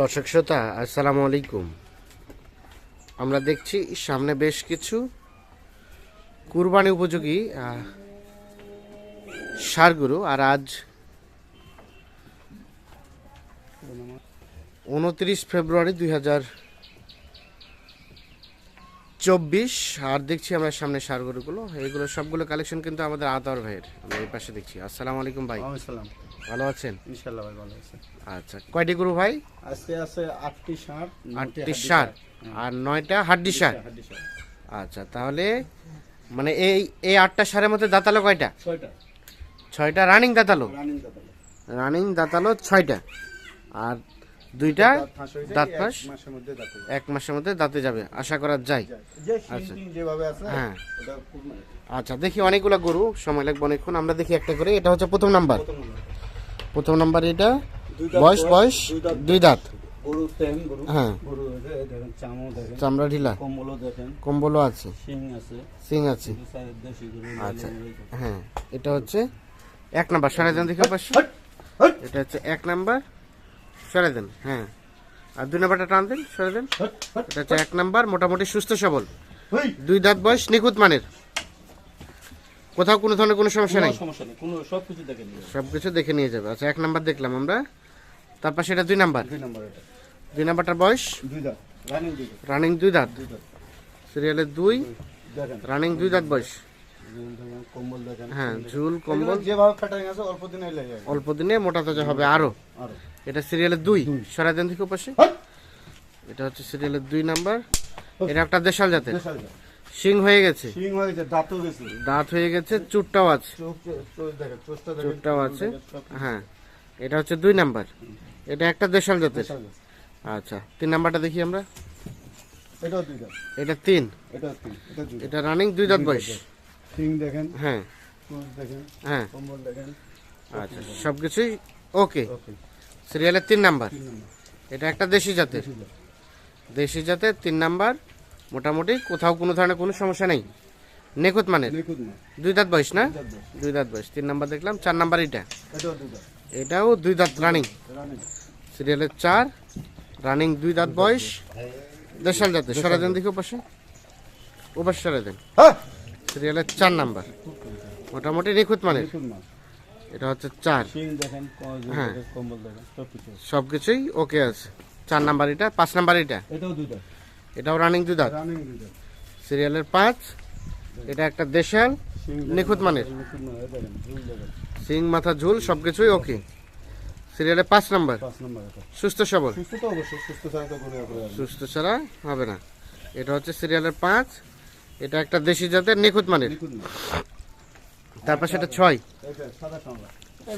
দর্শক শ্রোতা, আসসালামু আলাইকুম। আমরা দেখছি সামনে বেশ কিছু কুরবানি উপযোগী ষাঁড়গুলো আর আজ উনত্রিশ ফেব্রুয়ারি দুই হাজার চব্বিশ। আর দেখছি আমরা সামনে সারগরুগুলো। এগুলো সবগুলো কালেকশন কিন্তু আমাদের আতর ভাইয়ের। আমরা এই পাশে দেখছি। আসসালামু আলাইকুম ভাই। আসসালাম। ভালো আছেন? ইনশাল্লাহ ভাই ভালো আছে। আচ্ছা কয়টি গরু ভাই? আজকে আছে আটটি ষাট আটটি সার আর নয়টা হাড্ডি সার ষাট আচ্ছা তাহলে মানে এই এই আটটা সারের মধ্যে দাঁতালো কয়টা? ছয়টা। ছয়টা রানিং দাঁতালো? রানিং দাঁতালো। রানিং দাঁতালো ছয়টা। আর দুইটা দাঁত ফাঁস? এক মাসের মধ্যে দাঁত এক মাসের মধ্যে দাঁতে যাবে আশা করা যায়। আচ্ছা। যে যেভাবে আছে হ্যাঁ। আচ্ছা দেখি অনেকগুলো গরু সময় লাগবে অনেকক্ষণ আমরা দেখি একটা করে এটা হচ্ছে প্রথম নাম্বার প্রথম নাম্বার এটা? বয়স বয়স দুই দাঁত হ্যাঁ। চামড়া ঢিলা? কম্বলও আছে। সিং আছে। আচ্ছা। হ্যাঁ এটা হচ্ছে এক নাম্বার। সাড়ে দেন দেখে পাশে এটা হচ্ছে এক নাম্বার। সরে দেন হ্যাঁ। আর দুই নাম্বারটা টান দেন সরে দেন এটা হচ্ছে এক নাম্বার মোটামুটি সুস্থ সবল। দুই দাঁত বয়স নিখুঁত মানের। কোথাও কোনো ধরনের কোনো সমস্যা নাই? সমস্যা নেই। কোনো সবকিছু দেখেন সব কিছু দেখে নিয়ে যাবে। আচ্ছা এক নাম্বার দেখলাম আমরা। তারপর সেটা দুই নাম্বার। দুই নম্বর এটা। দুই নাম্বারটার বয়স? দুই দাঁত। রানিং দুই দাঁত। রানিং দুই দাঁত। সিরিয়ালের দুই? রানিং দুই দাঁত বয়স? ঝুল কম্বল দেখেন। হ্যাঁ ঝুল কম্বল। যেভাবে কাটাই আছে অল্প দিনে অল্প দিনে মোটা তাজা হবে আরও। এটা সিরিয়ালের দুই। সরাই দেন থেকে পাশে এটা হচ্ছে সিরিয়ালের দুই নাম্বার। এটা একটা দেশাল জাতের। শিং হয়ে গেছে? শিং হয়ে গেছে দাঁতও গেছে। দাঁত হয়ে গেছে চুটটাও আছে। চুটটাও আছে। হ্যাঁ এটা হচ্ছে দুই নাম্বার। এটা একটা দেশাল জাতের। আচ্ছা তিন নাম্বারটা দেখি আমরা। এটাও দুই দাঁত এটা তিন। এটা তিন এটা রানিং দুই দাঁত বয়স। শিং দেখেন হ্যাঁ। দেখেন হ্যাঁ। কম্বল দেখেন। আচ্ছা সব কিছুই ওকে ওকে সিরিয়ালের তিন নাম্বার। এটা একটা দেশি জাতের। দেশি জাতের তিন নাম্বার। মোটামুটি কোথাও কোনো ধরনের কোনো সমস্যা নেই। নিখুঁত মানের? নিখুঁত না দুই দাঁত বয়স না? দুই দাঁত বয়স। তিন নাম্বার দেখলাম চার নাম্বার এটা এটাও দুই দাঁত। রানিং সিরিয়ালের চার রানিং দুই দাঁত বয়স। দেশাল জাতের সরে দেন দেখি ওপাশে। ওপাশে সরে দেন। হ্যাঁ। সিরিয়ালের চার নাম্বার। মোটামুটি নিখুঁত মানে এটা হচ্ছে চার। হ্যাঁ। সব কিছুই ওকে আছে। চার নাম্বার এটা পাঁচ নাম্বার এটা এটাও দুই দাঁত। এটাও রানিং দুই সিরিয়ালের পাঁচ। এটা একটা দেশাল নিখুঁত মানের। সিং মাথা ঝুল সব কিছুই ওকে সিরিয়ালের পাঁচ নাম্বার সুস্থ সবল। সুস্থ ছাড়া হবে না। এটা হচ্ছে সিরিয়ালের পাঁচ। এটা একটা দেশি জাতের নিখুঁত মানের। তারপর সেটা ছয়। সাদা শ্যাওলা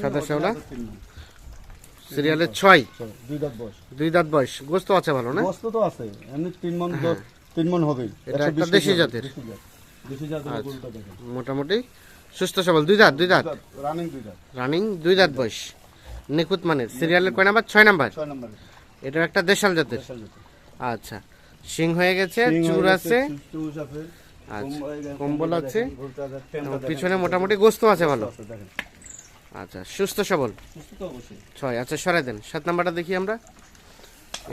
সাদা শ্যাওলা? তিন নম্বর। সিরিয়ালের ছয়। দুই দাঁত বয়স। দুই দাঁত বয়স। গোস্ত আছে ভালো না? বস্তু তো আছে। এমনি তিন মন দশ- তিন মন হবেই। হ্যাঁ। এটা একটা দেশি জাতের। দেশি জাতের মোটামুটি সুস্থ সবল। দুই দাঁত দুই দাঁত? রানিং দুই দাঁত। রানিং দুই দাঁত বয়স। নিখুঁত মানের। সিরিয়ালের কয় নাম্বার? ছয় নাম্বার? এটা একটা দেশাল জাতের। আচ্ছা। সিং হয়ে গেছে চুর আছে। আচ্ছা, কম্বল- আছে, পিছনে মোটামুটি গোস্ত আছে ভালো। দেখেন। আচ্ছা সুস্থ সবল? সুস্থ তো অবশ্যই। ছয় আচ্ছা সরাই দেন। সাত নাম্বারটা দেখি আমরা।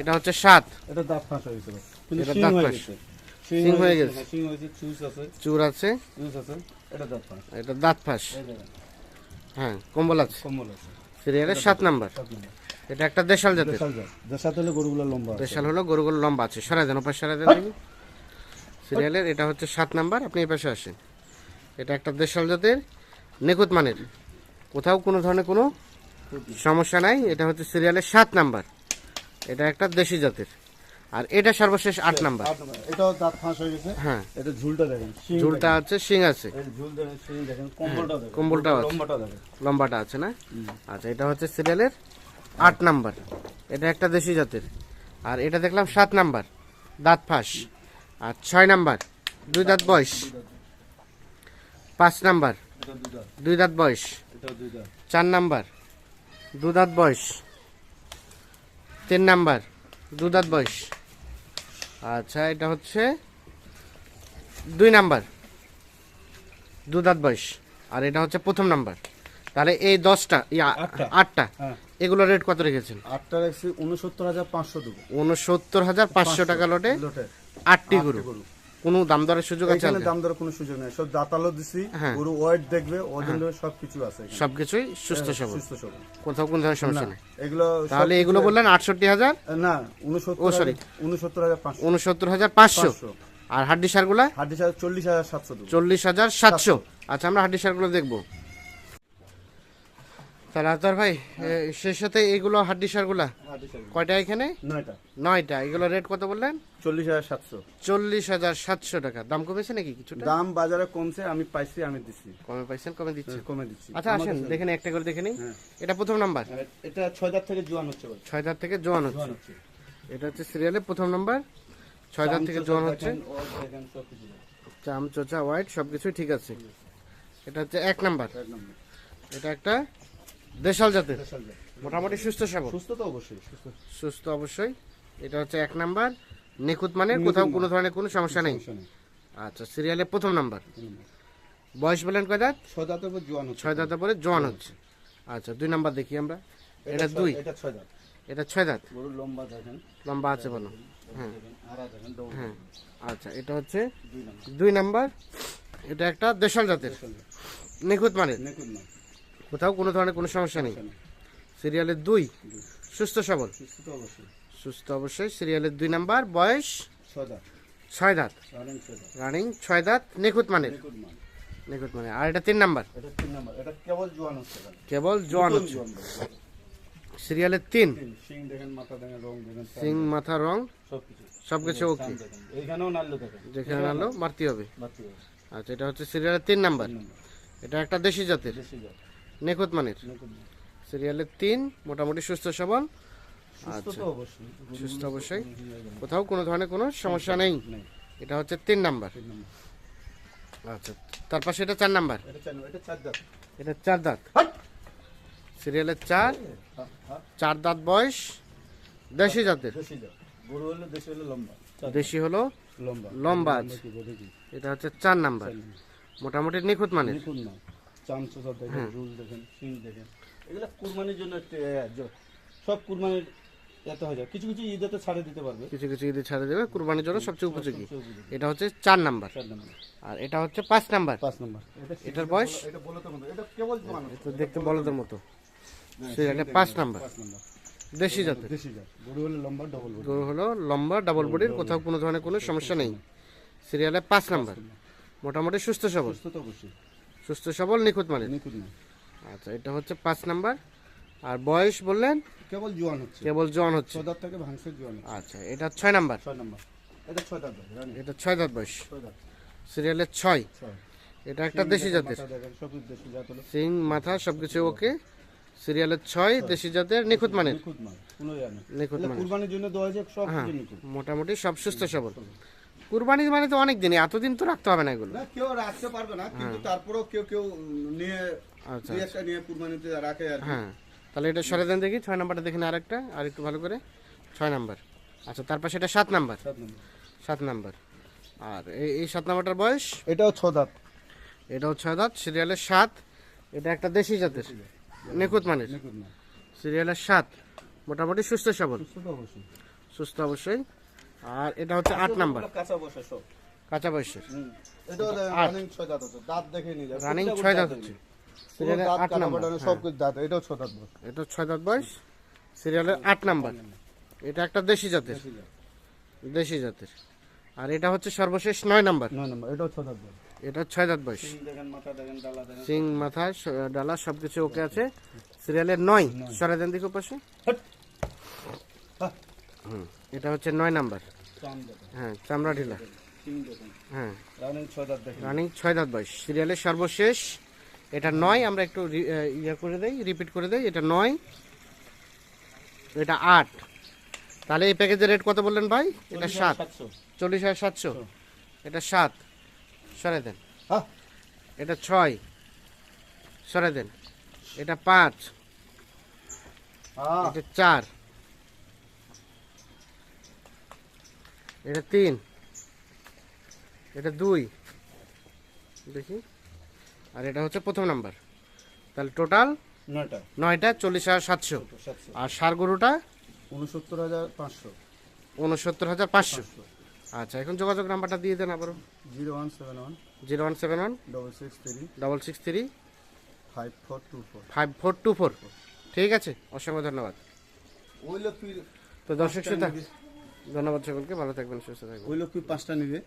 এটা হচ্ছে সাত। এটা দাঁত ফাঁস হয়ে এটা দাঁত হয়ে ফাঁস। গেছে। হয়ে গেছে। হ্যাঁ, শিং হয়েছে, চুজ আছে, চুর আছে। চুজ আছে, এটা দাঁত ফাঁস। এটা দাঁত ফাঁস। হ্যাঁ কম্বল আছে। কম্বল আছে, সিরিয়ালের সাত নাম্বার। এটা একটা দেশাল জাতের। দেশাল জাত। দেশাল হলে গরুগুলো লম্বা আছে। দেশাল হলো গরুগুলো লম্বা আছে। সরাই দেন ওপাশ সরাই দেন সিরিয়ালের এটা হচ্ছে সাত নাম্বার। আপনি এই পাশে আসেন। এটা একটা দেশাল জাতের নিখুঁত মানের। কোথাও কোনো ধরনের কোনো সমস্যা নাই। এটা হচ্ছে সিরিয়ালের সাত নাম্বার। এটা একটা দেশি জাতের। আর এটা সর্বশেষ আট নাম্বার। নম্বর। এটাও দাঁত ফাঁস হয়ে গেছে। হ্যাঁ। এটা ঝুলটা দেখেন ঝুলটা আছে শিং আছে। দেখেন কম্বলটা কম্বলটাও আছে। লম্বাটা আছে না? আচ্ছা এটা হচ্ছে সিরিয়ালের আট নাম্বার। এটা একটা দেশি জাতের। আর এটা দেখলাম সাত নাম্বার। দাঁত ফাঁস। আর ছয় নাম্বার। দুই দাঁত বয়স। পাঁচ নাম্বার। দুই দাঁত বয়স। চার নাম্বার। দু দাঁত বয়স। তিন নাম্বার। দু দাঁত বয়স। আচ্ছা এটা হচ্ছে দুই নাম্বার। দু দাঁত বয়স। আর এটা হচ্ছে প্রথম নাম্বার। তাহলে এই দশটা আটটা। হ্যাঁ। এগুলো রেট কত রেখেছেন? আটটা রাখছি উনসত্তর হাজার পাঁচশো উনসত্তর হাজার পাঁচশো টাকা লটে আটটি গরু। কোনো দাম দরের সুযোগ আছে এখানে দাম দরের কোনো সুযোগ নেই। সব দাতালো দিছি হ্যাঁ। গরু ওয়েট দেখবে ওজন দেখবে সবকিছু আছে। সবকিছুই সুস্থ সবল। সুস্থ সবল। কোথাও কোনো ধরনের সমস্যা নেই। এগুলো তাহলে এগুলো বললেন আটষট্টি হাজার? না উনসত্তর sorry। উনসত্তর হাজার পাঁচশো। উনসত্তর হাজার পাঁচশো। আর হাড্ডি সারগুলা? হাড্ডি সার চল্লিশ হাজার সাতশো চল্লিশ হাজার সাতশো। আচ্ছা আমরা হাড্ডি সারগুলো দেখব। তাহলে আতর ভাই সেই সাথে এইগুলো হাড্ডি সারগুলা কয়টা এখানে? নয়টা। নয়টা। এগুলো রেট কত বললেন? চল্লিশ হাজার সাতশো। চল্লিশ হাজার সাতশো টাকা। দাম কমেছে নাকি কিছুটা? দাম বাজারে কমছে আমি পাইছি আমি দিচ্ছি। কমে পাইছেন কমে দিচ্ছে কমে দিচ্ছি। আচ্ছা আসেন দেখেন একটা করে দেখে নিই। হ্যাঁ। এটা প্রথম নাম্বার? এটা ছয় দাঁত থেকে জোয়ান হচ্ছে ছয় ধার থেকে জোয়ান হচ্ছে। এটা হচ্ছে সিরিয়ালে প্রথম নাম্বার। ছয় ধার থেকে জোয়ান হচ্ছে। কিছু। চাম চোচা হোয়াইট সবকিছুই ঠিক আছে। এটা হচ্ছে এক নম্বর। এটা একটা দেশাল জাতের? মোটামুটি সুস্থ সবল? সুস্থ তো অবশ্যই সুস্থ। অবশ্যই। এটা হচ্ছে এক নাম্বার। নিখুঁত মানে কোথাও কোনো ধরনের কোনো সমস্যা নেই? আচ্ছা সিরিয়ালে প্রথম নাম্বার। বয়স বলেন কয় দাঁত? ছয় দাঁতের উপর জোয়ান হচ্ছে। ছয় দাঁতের পরে জোয়ান হচ্ছে। আচ্ছা দুই নাম্বার দেখি আমরা। এটা দুই? এটা ছয় দাঁত। এটা ছয় দাঁত? লম্বা দেখেন। লম্বা আছে বলো। হ্যাঁ। হ্যাঁ। আচ্ছা এটা হচ্ছে দুই নম্বর। এটা একটা দেশাল জাতের। নিখুঁত মানের? নেকুন না কোথাও কোনো ধরনের কোনো সমস্যা নেই। সিরিয়ালের দুই সুস্থ সবল। সুস্থ অবশ্যই। সিরিয়ালের দুই নাম্বার বয়স? ছয় দাঁত। রানিং ছয় দাঁত। নিখুঁত মানের। নিখুঁত মানে আর এটা তিন নাম্বার? কেবল জোয়ান হচ্ছে। সিরিয়ালের তিন? সিং মাথা রং সবকিছু। সবকিছু ওকে যেখানে আলো মারতে হবে। আচ্ছা এটা হচ্ছে সিরিয়ালের তিন নাম্বার। এটা একটা দেশি জাতের। নিখুঁত মানের। সিরিয়ালের তিন মোটামুটি সুস্থ সবল। সুস্থ আচ্ছা। অবশ্যই। কোথাও কোনো ধরনের কোনো সমস্যা নেই। এটা হচ্ছে তিন নাম্বার। আচ্ছা তার পাশে এটা চার নাম্বার। এটা চার দাঁত। সিরিয়ালের চার চার দাঁত বয়স দেশি জাতের। দেশি হলে লম্বা। লম্বা। এটা হচ্ছে চার নাম্বার। মোটামুটি নিখুঁত মানের। দেখুন হ্যাঁ। রুল দেখেন সিং দেখেন। এগুলো কুরবানির জন্য সব কুরবানির এত হয়ে যায়। কিছু কিছু ঈদেতে ছাড়ে দিতে পারবে। কিছু কিছু ঈদে ছাড়ে দেবে কুরবানির জন্য সবচেয়ে উপযোগী। এটা হচ্ছে চার নাম্বার। আর এটা হচ্ছে পাঁচ নাম্বার। পাঁচ নম্বর। এটা এটার বয়স? এটা তো। তো দেখতে বলদের মতো। পাঁচ নাম্বার। দেশি জাতের। দেশি জাত। গরু হলে লম্বা ডবল গরু গরু হলো লম্বা ডাবল বডির কোথাও কোনো ধরনের কোনো সমস্যা নেই। সিরিয়ালে পাঁচ নাম্বার। মোটামুটি সুস্থ সবল। সুস্থ তো অবশ্যই। সুস্থ সবল নিখুঁত মানে নিখুঁত আচ্ছা এটা হচ্ছে পাঁচ নাম্বার। আর বয়স বললেন? কেবল জোয়ান হচ্ছে। কেবল জন হচ্ছে। ছদার থেকে ভাঙছে জোয়ান। আচ্ছা এটা ছয় নাম্বার। ছয় নম্বর। এটা ছয় দাঁত এটা ছয় দাঁত বয়স। সিরিয়ালের ছয়। ছয়। এটা একটা দেশি জাতের। সিং মাথা সবকিছু ওকে। সিরিয়ালের ছয় দেশি জাতের নিখুঁত মানের। নিখুঁত মানের কুরবানির জন্য যায় সব হ্যাঁ মোটামুটি সব সুস্থ সবল। কুরবানির মানে তো অনেক দিনই এতদিন তো রাখতে হবে না এগুলো। না কেউ রাখতে পারবে না কিন্তু তারপরেও কেউ কেউ নিয়ে আচ্ছা একটা নিয়ে কুরবানিতে রাখে আর হ্যাঁ তাহলে এটা সরে দেন দেখি ছয় নাম্বারটা দেখেন আরেকটা আর একটু ভালো করে। ছয় নাম্বার। আচ্ছা তারপর সেটা সাত নাম্বার। সাত নম্বর। আর এই এই সাত নাম্বারটার বয়স? এটাও ছ দাঁত। এটাও ছয় দাঁত সিরিয়ালের সাত। এটা একটা দেশি জাতের নিখুঁত মানের। সিরিয়ালের সাত মোটামুটি সুস্থ সবল। সুস্থ অবশ্যই। সুস্থ অবশ্যই। আর এটা হচ্ছে আট নাম্বার। কাঁচা বসে সব কাঁচা বয়সের রানিং ছয় দাঁত হচ্ছে দাঁত দেখে নিয়ে যাবে রানিং ছয় দাঁত হচ্ছে। দাঁত আট নাম্বার সব কিছু দাঁত এটাও ছ দাঁত বসে এটা ছয় দাঁত বয়স। সিরিয়ালের আট নাম্বার। এটা একটা দেশি জাতের। দেশি জাতের। আর এটা হচ্ছে সর্বশেষ নয় নাম্বার। নয় নম্বর এটাও ছ দাঁত বসে এটা ছয় দাঁত বয়স। সিং মাথা ডালা সবকিছু ওকে আছে। সিরিয়ালের নয়। সরে দেন দিকে পাশে! হুম। এটা হচ্ছে নয় নাম্বার। হ্যাঁ চামড়া ঢিলা। হ্যাঁ। রানিং ছয় দাঁত বয়স। সিরিয়ালের সর্বশেষ। এটা নয় আমরা একটু ইয়ে করে দেই রিপিট করে দেই। এটা নয় এটা আট। তাহলে এই প্যাকেজের রেট কত বললেন ভাই? এটা সাত। চল্লিশ হাজার সাতশো। এটা সাত। সরে দেন। হ্যাঁ। এটা ছয়। সরে দেন। এটা পাঁচ। হ্যাঁ। এটা চার। এটা তিন। এটা দুই। দেখি। আর এটা হচ্ছে প্রথম নাম্বার। তাহলে টোটাল নয়টা। নয়টা চল্লিশ হাজার সাতশো। আর সার গরুটা? উনসত্তর হাজার পাঁচশো। উনসত্তর হাজার পাঁচশো। আচ্ছা এখন যোগাযোগ নাম্বারটা দিয়ে দেন আবারও। Zero one seven one. Zero one seven one. Double six three. Double six three. Five four two four. Five four two four. ঠিক আছে অসংখ্য ধন্যবাদ। তো দর্শক শ্রোতা ধন্যবাদ সকলকে ভালো থাকবেন সুস্থ থাকবেন। ওই লক্ষ্মী পাঁচটা নিবে?